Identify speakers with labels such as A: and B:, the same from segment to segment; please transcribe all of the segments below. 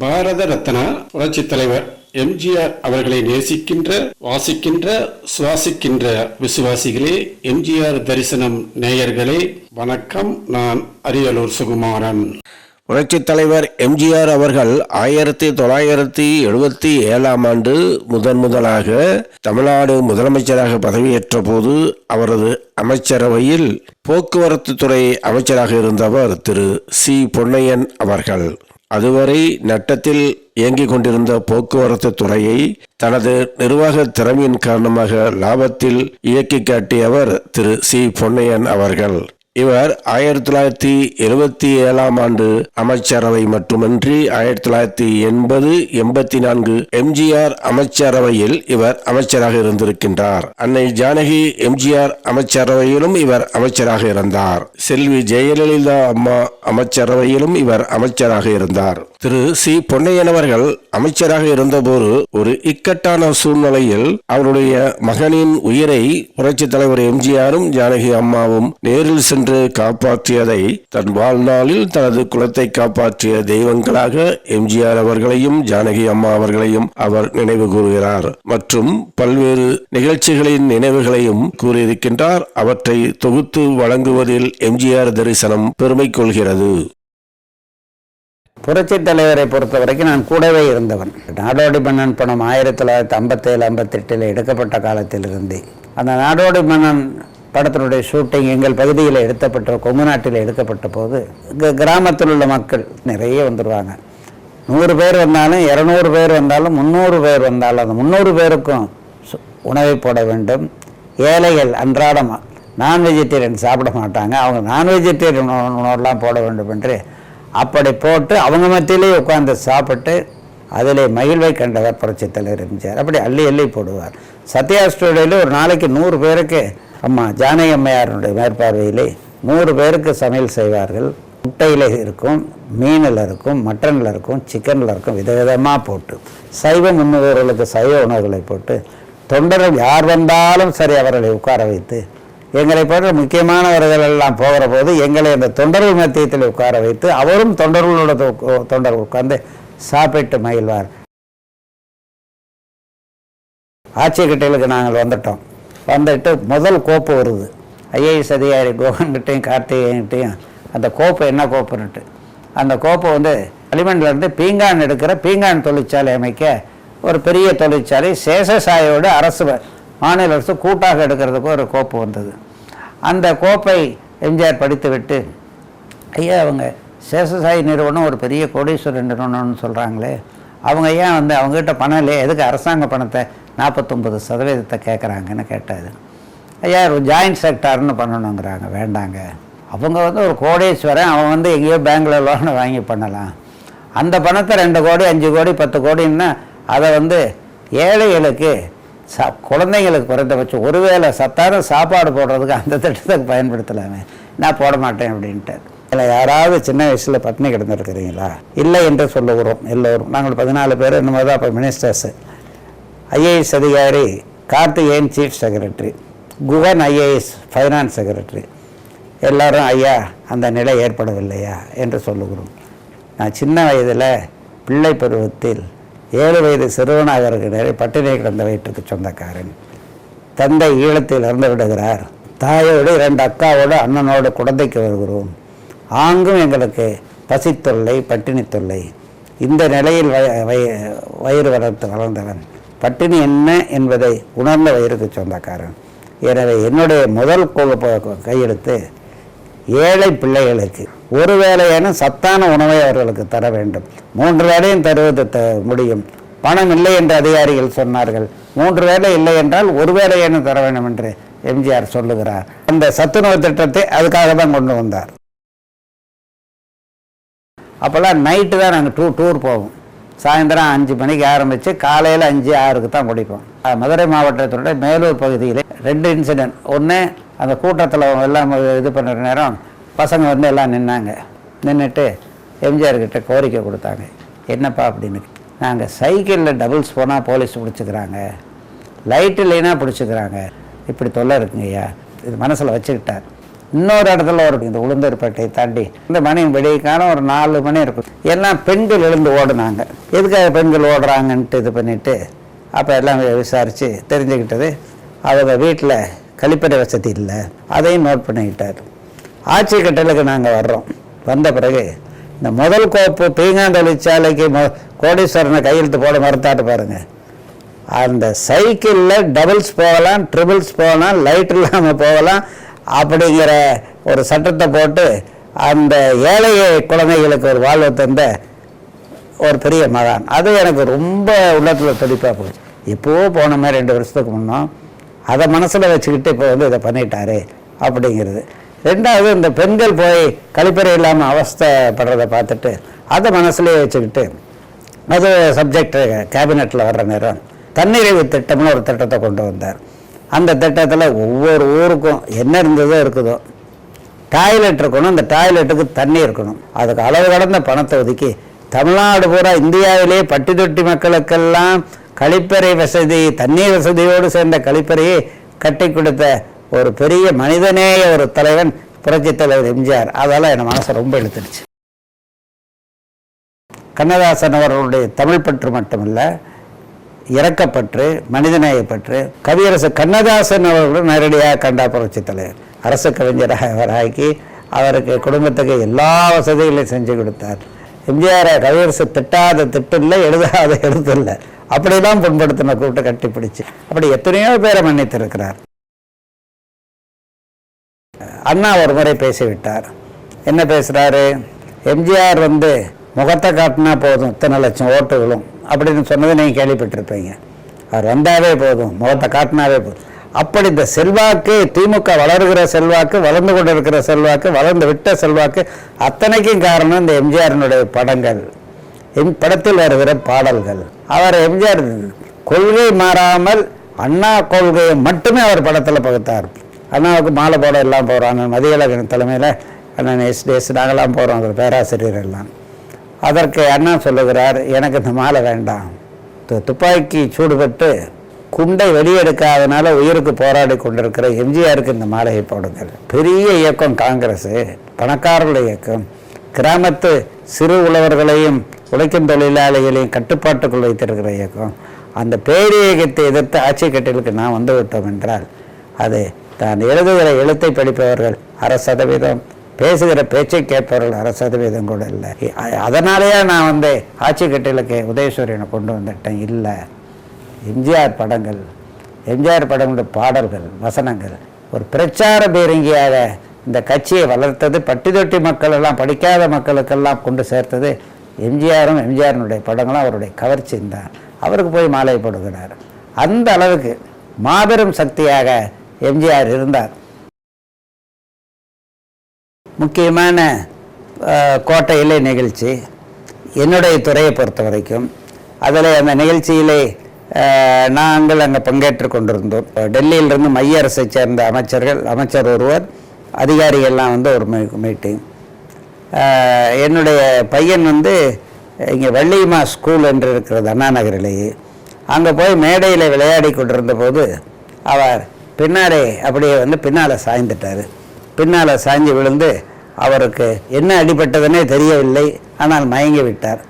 A: பாரத ரத்னா புரட்சித் தலைவர் எம்ஜிஆர் அவர்களை நேசிக்கின்ற வாசிக்கின்ற சுவாசிக்கின்ற விசுவாசிகளே எம்ஜிஆர் தரிசனம் நேயர்களே வணக்கம். நான் அரியலூர் சுகுமாரன்.
B: புரட்சித் தலைவர் எம்ஜிஆர் அவர்கள் ஆயிரத்தி தொள்ளாயிரத்தி எழுபத்தி ஏழாம் ஆண்டு முதன் முதலாக தமிழ்நாடு முதலமைச்சராக பதவியேற்ற போது அவரது அமைச்சரவையில் போக்குவரத்து துறை அமைச்சராக இருந்தவர் திரு சி பொன்னையன் அவர்கள். அதுவரை நட்டத்தில் இயங்கிக் கொண்டிருந்த போக்குவரத்து துறையை தனது நிர்வாக திறமையின் காரணமாக லாபத்தில் இயக்கி காட்டியவர் திரு சி. பொன்னையன் அவர்கள். இவர் ஆயிரத்தி தொள்ளாயிரத்தி எழுபத்தி ஏழாம் ஆண்டு அமைச்சரவை மட்டுமன்றி ஆயிரத்தி தொள்ளாயிரத்தி எண்பது எண்பத்தி நான்கு எம்ஜிஆர் அமைச்சரவையில் இவர் அமைச்சராக இருந்திருக்கின்றார். அன்னை ஜானகி எம்ஜிஆர் அமைச்சரவையிலும் இவர் அமைச்சராக இருந்தார். செல்வி ஜெயலலிதா அம்மா அமைச்சரவையிலும் இவர் அமைச்சராக இருந்தார். திரு. சி. பொன்னையன் அவர்கள் அமைச்சராக இருந்தபோது ஒரு இக்கட்டான சூழ்நிலையில் அவருடைய மகனின் உயிரை புரட்சித் தலைவர் எம்ஜிஆரும் ஜானகி அம்மாவும் நேரில் சென்று காப்பாற்றியதை தன் வாழ்நாளில் தனது குலத்தை காப்பாற்றிய தெய்வங்களாக எம்ஜிஆர் அவர்களையும் ஜானகி அம்மா அவர்களையும் அவர் நினைவு கூறுகிறார். மற்றும் பல்வேறு நிகழ்ச்சிகளின் நினைவுகளையும் கூறியிருக்கின்றார். அவற்றை தொகுத்து வழங்குவதில் எம்ஜிஆர் தரிசனம் பெருமை கொள்கிறது.
C: புரட்சி தலைவரை பொறுத்த வரைக்கும் நான் கூடவே இருந்தவன். நாடோடி மன்னன் படம் ஆயிரத்தி தொள்ளாயிரத்தி ஐம்பத்தேழு ஐம்பத்தெட்டில் எடுக்கப்பட்ட காலத்திலிருந்து. அந்த நாடோடி மன்னன் படத்தினுடைய ஷூட்டிங் எங்கள் பகுதியில் எடுத்தப்பட்ட கொங்கு நாட்டில் எடுக்கப்பட்ட போது இங்கே கிராமத்தில் உள்ள மக்கள் நிறைய வந்துடுவாங்க நூறு பேர் வந்தாலும் இரநூறு பேர் வந்தாலும் முந்நூறு பேர் வந்தாலும் அந்த முந்நூறு பேருக்கும் சு- உணவை போட வேண்டும். ஏழைகள் அன்றாடம் நான் வெஜிடேரியன் சாப்பிட மாட்டாங்க. அவங்க நான் வெஜிடேரியன் உணவுலாம் போட வேண்டும் என்று அப்படி போட்டு அவங்க மத்தியிலே உட்காந்து சாப்பிட்டு அதிலே மகிழ்வை கண்டவர் புரட்சித் தலைவர் எம்ஜிஆர். அப்படி அள்ளி அள்ளி போடுவார். சத்யா ஸ்டூடியோவில் ஒரு நாளைக்கு நூறு பேருக்கு அம்மா ஜானகி அம்மையாருடைய மேற்பார்வையிலே நூறு பேருக்கு சமையல் செய்வார்கள். முட்டையில் இருக்கும் மீனில் இருக்கும் மட்டனில் இருக்கும் சிக்கனில் இருக்கும் விதவிதமாக போட்டு சைவ முன்னோர்களுக்கு சைவ உணவுகளை போட்டு தொண்டர்கள் யார் வந்தாலும் சரி அவர்களை உட்கார வைத்து எங்களை போன்ற முக்கியமானவர்கள் எல்லாம் போகிற போது எங்களை அந்த தொண்டர்கள் மத்தியத்தில் உட்கார வைத்து அவரும் தொண்டர்களோட தொண்டர் உட்கார்ந்து சாப்பிட்டு மகிழ்வார். ஆட்சி கட்டைகளுக்கு நாங்கள் வந்துட்டோம். வந்துட்டு முதல் கோப்பு வருது. ஐஏஎஸ் அதிகாரி கோகன்கிட்டையும் கார்த்திகேயன்கிட்டையும் அந்த கோப்பு என்ன கோப்புன்னுட்டு. அந்த கோப்பை வந்து களிமண்லேருந்து பீங்கான் எடுக்கிற பீங்கான் தொழிற்சாலை அமைக்க ஒரு பெரிய தொழிற்சாலை சேஷசாயோடு அரசு மாநில அரசு கூட்டாக எடுக்கிறதுக்கு ஒரு கோப்பு வந்தது. அந்த கோப்பை எம்ஜிஆர் படித்துவிட்டு ஐயா அவங்க சேஷசாயி நிறுவனம் ஒரு பெரிய கோடீஸ்வரர் நிறுவனம்னு சொல்கிறாங்களே அவங்க ஏன் வந்து அவங்ககிட்ட பணம் இல்லையே எதுக்கு அரசாங்க பணத்தை நாற்பத்தொம்பது சதவீதத்தை கேட்குறாங்கன்னு கேட்டாரு ஐயா ஜாயிண்ட் செக்டார்னு பண்ணணுங்கிறாங்க வேண்டாங்க. அவங்க வந்து ஒரு கோடீஸ்வரன் அவன் வந்து எங்கேயோ பேங்கில் லோனை வாங்கி பண்ணலாம். அந்த பணத்தை ரெண்டு கோடி அஞ்சு கோடி பத்து கோடின்னா அதை வந்து ஏழைகளுக்கு சா குழந்தைங்களுக்கு குறைந்தபட்சம் ஒருவேளை சத்தான சாப்பாடு போடுறதுக்கு அந்த திட்டத்துக்கு பயன்படுத்தலாமே. நான் போட மாட்டேன் அப்படின்ட்டு. இதில் யாராவது சின்ன வயசில் பட்டினி கிடந்திருக்கிறீங்களா? இல்லை என்று சொல்லுகிறோம் எல்லோரும். நாங்கள் பதினாலு பேர் என்னமோ தான் அப்போ மினிஸ்டர்ஸு ஐஏஎஸ் அதிகாரி Karthikeyan chief secretary Guhan IAS finance secretary எல்லாரும் ஐயா அந்த நிலை ஏற்படவில்லையா? என்று சொல்லுகிறோம். நான் சின்ன வயதில் பிள்ளை பருவத்தில் ஏழு வயது சிறுவனாக இருக்கிற பட்டினி கிடந்த வயிற்றுக்கு சொந்தக்காரன். தந்தை ஈழத்தில் இறந்து விடுகிறார். தாயோடு ரெண்டு அக்காவோடு அண்ணனோடு குழந்தைக்கு வருகிறோம். ஆங்கும் எங்களுக்கு பசித்தொல்லை பட்டினி தொல்லை இந்த நிலையில் வய வய வயிறு வளர்த்து வளர்ந்தவன் பட்டினி என்ன என்பதை உணர்ந்த வயிறுக்கு சொந்தக்காரன். எனவே என்னுடைய முதல் குழு கையெழுத்து ஏழை பிள்ளைகளுக்கு. ஒரு வேளையான சத்தான உணவை அவர்களுக்கு தர வேண்டும். மூன்று வேளையும் தருவது த முடியும். பணம் இல்லை என்று அதிகாரிகள் சொன்னார்கள். மூன்று வேளை இல்லை என்றால் ஒரு வேளையேனும் தர வேண்டும் என்று எம்ஜிஆர் சொல்லுகிறார். அந்த சத்துணவு திட்டத்தை அதுக்காக தான் கொண்டு வந்தார். அப்போல்லாம் நைட்டு தான் நாங்கள் டூ டூர் போவோம். சாயந்தரம் அஞ்சு மணிக்கு ஆரம்பித்து காலையில் அஞ்சு ஆறுக்கு தான் முடிப்போம் மதுரை மாவட்டத்தினுடைய மேலூர் பகுதியில் ரெண்டு இன்சிடென்ட் ஒன்று அந்த கூட்டத்தில் எல்லாம் இது பண்ணுற நேரம் பசங்க வந்து எல்லாம் நின்னாங்க. நின்றுட்டு எம்ஜிஆர்கிட்ட கோரிக்கை கொடுத்தாங்க. என்னப்பா அப்படின்னு. நாங்கள் சைக்கிளில் டபுள்ஸ் போனால் போலீஸ் பிடிச்சிக்கிறாங்க. லைட் இல்லைன்னா பிடிச்சிக்கிறாங்க. இப்படி தொல்லை இருக்குங்கய்யா. இது மனசில் வச்சுக்கிட்டார். இன்னொரு இடத்துல ஒரு இந்த உளுந்தூர்பேட்டையை தாண்டி இந்த மணி விடியக்காலம் ஒரு நாலு மணி இருக்கும். எல்லாம் பெண்கள் எழுந்து ஓடுனாங்க. எதுக்காக பெண்கள் ஓடுறாங்கன்ட்டு இது பண்ணிட்டு அப்போ எல்லாம் விசாரித்து தெரிஞ்சுக்கிட்டது அவங்க வீட்டில் கழிப்பறை வசதி இல்லை. அதையும் நோட் பண்ணிக்கிட்டார். ஆட்சி கட்டலுக்கு நாங்கள் வர்றோம். வந்த பிறகு இந்த முதல் கோப்பு பீங்கான் தொழிற்சாலைக்கு மொ கோடீஸ்வரனை கையெழுத்து போட மறுத்தாட்டு பாருங்கள் அந்த சைக்கிளில் டபுள்ஸ் போகலாம் ட்ரிபிள்ஸ் போகலாம் லைட் இல்லாமல் போகலாம் அப்படிங்கிற ஒரு சட்டத்தை போட்டு அந்த ஏழை குழந்தைகளுக்கு ஒரு வாழ்வு தந்த ஒரு பெரிய மகான். அது எனக்கு ரொம்ப உள்ளத்தில் துடிப்பாக போச்சு. எப்போவோ போனோமே ரெண்டு வருஷத்துக்கு முன்னோம் அதை மனசில் வச்சுக்கிட்டு இப்போ வந்து இதை பண்ணிட்டாரு அப்படிங்கிறது. ரெண்டாவது இந்த பெண்கள் போய் கழிப்பறை இல்லாமல் அவஸ்தைப்படுறதை பார்த்துட்டு அதை மனசுலேயே வச்சுக்கிட்டு அது சப்ஜெக்ட் கேபினெட்டில் வர்ற நேரம் தன்னிறைவு திட்டம்னு ஒரு திட்டத்தை கொண்டு வந்தார். அந்த திட்டத்தில் ஒவ்வொரு ஊருக்கும் என்ன இருந்ததோ இருக்குதோ டாய்லெட் இருக்கணும் அந்த டாய்லெட்டுக்கு தண்ணி இருக்கணும். அதுக்கு அளவு கடந்த பணத்தை ஒதுக்கி தமிழ்நாடு பூரா இந்தியாவிலே பட்டி தொட்டி மக்களுக்கெல்லாம் கழிப்பறை வசதி தண்ணீர் வசதியோடு சேர்ந்த கழிப்பறையை கட்டி கொடுத்த ஒரு பெரிய மனிதனேய ஒரு தலைவன் புரட்சி தலைவர் எம்ஜிஆர். அதெல்லாம் என் மனசை ரொம்ப இழுத்துடுச்சு. கண்ணதாசன் அவர்களுடைய தமிழ் பற்று மட்டுமில்லை இரக்கப்பற்று மனிதநேயப்பற்று கவியரசு கண்ணதாசன் அவர்களும் நேரடியாக கண்டா புரட்சி தலைவர். அரசு கவிஞராக அவராக்கி அவருக்கு குடும்பத்துக்கு எல்லா வசதிகளையும் செஞ்சு கொடுத்தார். எம்ஜிஆரை கவியரசு திட்டாத திட்டம் இல்லை எழுதாத எழுதில்லை. அப்படிதான் அப்படிலாம் புண்படுத்தின கூப்பிட்டு கட்டிப்பிடிச்சு. அப்படி எத்தனையோ பேரை மன்னித்திருக்கிறார். அண்ணா ஒரு முறை பேசிவிட்டார். என்ன பேசுகிறாரு எம்ஜிஆர் வந்து முகத்தை காட்டினா போதும் இத்தனை லட்சம் ஓட்டுகளும். அப்படின்னு சொன்னதை நீங்கள் கேள்விப்பட்டிருப்பீங்க. அவர் வந்தாவே போதும் முகத்தை காட்டினாவே போதும். அப்படி இந்த செல்வாக்கு திமுக வளர்கிற செல்வாக்கு வளர்ந்து கொண்டு இருக்கிற செல்வாக்கு வளர்ந்து விட்ட செல்வாக்கு அத்தனைக்கும் காரணம் இந்த எம்ஜிஆரினுடைய படங்கள். எம் படத்தில் வருகிற பாடல்கள். அவர் எம்ஜிஆர் கொள்கை மாறாமல் அண்ணா கொள்கையை மட்டுமே அவர் படத்தில் பகுத்தார். அண்ணாவுக்கு மாலை போட எல்லாம் போகிறாங்க மதியழகன் தலைமையில் அண்ணன் எஸ் டேஸ் நாங்களாம் போகிறோம் அவர் பேராசிரியர் எல்லாம். அதற்கு அண்ணா சொல்லுகிறார் எனக்கு இந்த மாலை வேண்டாம். து- துப்பாக்கி சூடுபட்டு குண்டை வெளியெடுக்காதனால உயிருக்கு போராடி கொண்டிருக்கிற எம்ஜிஆருக்கு இந்த மாலையை போடுங்கள். பெரிய இயக்கம் காங்கிரஸ் பணக்காரர்கள் இயக்கம். கிராமத்து சிறு உழவர்களையும் உழைக்கும் தொழிலாளிகளையும் கட்டுப்பாட்டுக்குள் வைத்திருக்கிற இயக்கம். அந்த பேரியகத்தை எதிர்த்து ஆட்சி கட்டிலுக்கு நான் வந்துவிட்டோம் என்றால் அது தான் எழுதுகிற எழுத்தை படிப்பவர்கள் அரை சதவீதம் பேசுகிற பேச்சை கேட்பவர்கள் அரை கூட இல்லை. அதனாலேயே நான் வந்து ஆட்சி கட்டிலுக்கு உதயசூரியனை கொண்டு வந்துட்டேன். இல்லை. எம்ஜிஆர் படங்கள் எம்ஜிஆர் படங்களுடைய பாடல்கள் வசனங்கள். ஒரு பிரச்சார பீரங்கியாக இந்த கட்சியை வளர்த்தது பட்டி தொட்டி மக்கள் எல்லாம் படிக்காத மக்களுக்கெல்லாம் கொண்டு சேர்த்தது எம்ஜிஆரும் எம்ஜிஆரினுடைய படங்களும் அவருடைய கவர்ச்சியும் தான். அவருக்கு போய் மாலை போடுகிறார். அந்த அளவுக்கு மாபெரும் சக்தியாக எம்ஜிஆர் இருந்தார். முக்கியமான கோட்டையிலே நிகழ்ச்சி. என்னுடைய துறையை பொறுத்த வரைக்கும் அதில் அந்த நிகழ்ச்சியிலே நாங்கள் அங்கே பங்கேற்று கொண்டிருந்தோம். டெல்லியிலிருந்து மைய அரசை சேர்ந்த அமைச்சர்கள் அமைச்சர் ஒருவர் அதிகாரிகள்லாம் வந்து ஒரு மீட்டிங். என்னுடைய பையன் வந்து இங்கே வள்ளியம்மா ஸ்கூல் என்று இருக்கிறது அண்ணா நகரிலேயே. அங்கே போய் மேடையில் விளையாடி கொண்டிருந்த போது அவர் பின்னாலே அப்படியே வந்து பின்னால் சாய்ந்துட்டார். பின்னால் சாஞ்சி விழுந்து அவருக்கு என்ன அடிபட்டதுன்னே தெரியவில்லை. ஆனால் மயங்கி விட்டார்.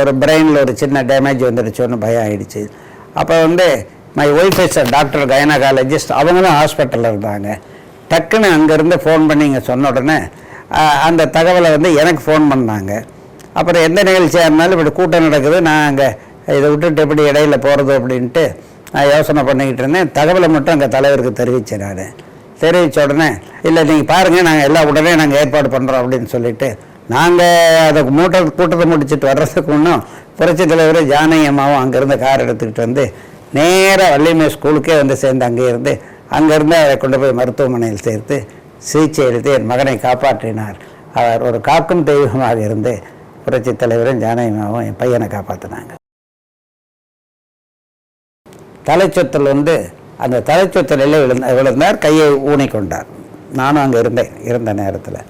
C: ஒரு பிரெயினில் ஒரு சின்ன டேமேஜ் வந்துடுச்சோன்னு பயம் ஆகிடுச்சு அப்போ வந்து my wife is doctor gynaecologist அவங்களும் ஹாஸ்பிட்டலில் இருந்தாங்க. டக்குன்னு அங்கேருந்து ஃபோன் பண்ணி இங்கே சொன்ன உடனே அந்த தகவலை வந்து எனக்கு ஃபோன் பண்ணாங்க. அப்புறம் எந்த நிகழ்ச்சியாக இருந்தாலும் இப்படி கூட்டம் நடக்குது. நான் அங்கே இதை விட்டுட்டு எப்படி இடையில போகிறது அப்படின்ட்டு நான் யோசனை பண்ணிக்கிட்டு இருந்தேன். தகவலை மட்டும் அங்கே தலைவருக்கு தெரிவித்தேன் நான். தெரிவித்த உடனே இல்லை நீங்கள் பாருங்கள் நாங்கள் எல்லாம் உடனே நாங்கள் ஏற்பாடு பண்ணுறோம் அப்படின்னு சொல்லிட்டு நாங்கள் அதை மூட்டை கூட்டத்தை முடிச்சுட்டு வர்றதுக்கு முன்னும் புரட்சி தலைவர் ஜானகி அம்மாவும் அங்கேருந்து கார் எடுத்துக்கிட்டு வந்து நேராக வள்ளிமே ஸ்கூலுக்கே வந்து சேர்ந்து அங்கே இருந்து அங்கேருந்து அவரை கொண்டு போய் மருத்துவமனையில் சேர்த்து சிகிச்சை எடுத்து என் மகனை காப்பாற்றினார். அவர் ஒரு காக்கும் தெய்வமாக இருந்து புரட்சி தலைவரும் ஜானகி என் பையனை காப்பாற்றினாங்க தலைச்சொத்தில் வந்து அந்த தலைச்சொத்தலில் விழுந்த விழுந்தார் கையை ஊனிக்கொண்டார். நானும் அங்கே இருந்தேன் இருந்த நேரத்தில்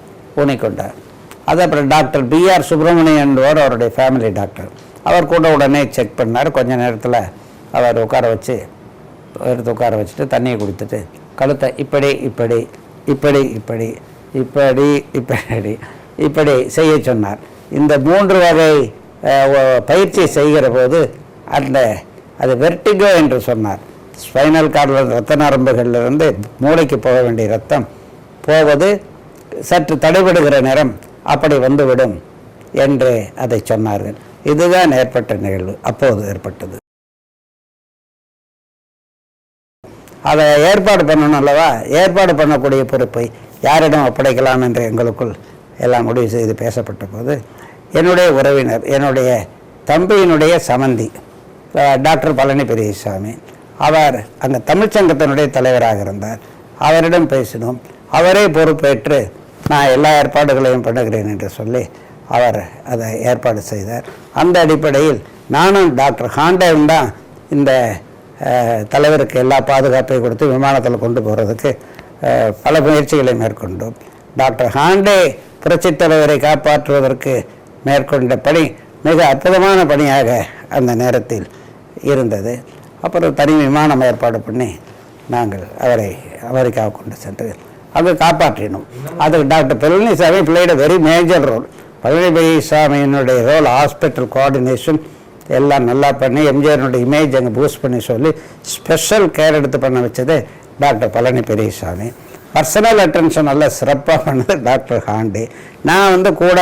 C: ஊனிக்கொண்டார். அது அப்புறம் டாக்டர் பிஆர் சுப்பிரமணியன் என்பவர் அவருடைய ஃபேமிலி டாக்டர் அவர் கூட உடனே செக் பண்ணார். கொஞ்ச நேரத்தில் அவர் உட்கார வச்சு எடுத்து உட்கார வச்சுட்டு தண்ணியை கொடுத்துட்டு கழுத்தை இப்படி இப்படி இப்படி இப்படி இப்படி இப்படி இப்படி செய்ய சொன்னார். இந்த மூன்று வகை பயிற்சி செய்கிற போது அந்த அது வெர்டிகோ என்று சொன்னார். ஸ்பைனல் கார்டில் ரத்த நரம்புகளிலிருந்து மூளைக்கு போக வேண்டிய ரத்தம் போவது சற்று தடைபடுகிற நேரம் அப்படி வந்துவிடும் என்று அதை சொன்னார்கள். இதுதான் ஏற்பட்ட நிகழ்வு. அப்போது ஏற்பட்டது. அதை ஏற்பாடு பண்ணணும் அல்லவா? ஏற்பாடு பண்ணக்கூடிய பொறுப்பை யாரிடம் ஒப்படைக்கலாம் என்று எங்களுக்குள் எல்லாம் முடிவு செய்து பேசப்பட்ட போது என்னுடைய உறவினர் என்னுடைய தம்பியினுடைய சமந்தி டாக்டர் பழனி பெரியசாமி அவர் அங்கே தமிழ்ச்சங்கத்தினுடைய தலைவராக இருந்தார். அவரிடம் பேசினோம். அவரே பொறுப்பேற்று நான் எல்லா ஏற்பாடுகளையும் பண்ணுகிறேன் என்று சொல்லி அவர் அதை ஏற்பாடு செய்தார். அந்த அடிப்படையில் நானும் டாக்டர் ஹாண்டேவும் தான் இந்த தலைவருக்கு எல்லா பாதுகாப்பையும் கொடுத்து விமானத்தில் கொண்டு போகிறதுக்கு பல முயற்சிகளை மேற்கொண்டோம். டாக்டர் ஹாண்டே புரட்சித் தலைவரை காப்பாற்றுவதற்கு மேற்கொண்ட பணி மிக அற்புதமான பணியாக அந்த நேரத்தில் இருந்தது. அப்புறம் தனி விமானம் ஏற்பாடு பண்ணி நாங்கள் அவரை அமெரிக்காவை கொண்டு சென்று அங்கே காப்பாற்றினோம். அதுக்கு டாக்டர் பழனிசாமி பிள்ளையோட வெரி மேஜர் ரோல் பழனி பெரியசாமியினுடைய ரோல் ஹாஸ்பிட்டல் கோஆர்டினேஷன் எல்லாம் நல்லா பண்ணி எம்ஜிஆரினுடைய இமேஜ் அங்கே பூஸ்ட் பண்ணி சொல்லி ஸ்பெஷல் கேர் எடுத்து பண்ண வச்சது doctor Palani Periyasamy personal attention நல்லா சிறப்பாக பண்ணது டாக்டர் ஹாண்டி. நான் வந்து கூட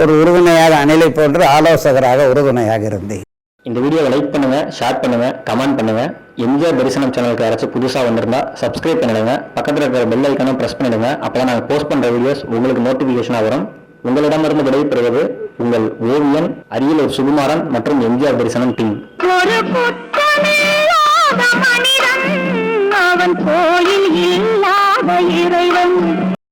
C: ஒரு உறுதுணையாக அணிலை போன்று ஆலோசகராக உறுதுணையாக இருந்தேன்.
D: இந்த வீடியோவை லைக் பண்ணுங்க ஷேர் பண்ணுங்க கமெண்ட் பண்ணுங்க. எம்ஜிஆர் தரிசனம் சேனலுக்கு யாராச்சும் புதுசாக வந்திருந்தா சப்ஸ்கிரைப் பண்ணிடுங்க. பக்கத்தில் இருக்கிற பெல் ஐக்கனும் பிரஸ் பண்ணிடுங்க. அப்பதான் நாங்கள் போஸ்ட் பண்ணுற வீடியோஸ் உங்களுக்கு நோட்டிஃபிகேஷனாக வரும். உங்களிடமிருந்து விடைபெறுவது உங்கள் ஓவியன் அரியலூர் சுகுமாரன் மற்றும் எம்ஜிஆர் தரிசனம் டீம்
E: அவன் கோயில் இல்லாத இறைவன்.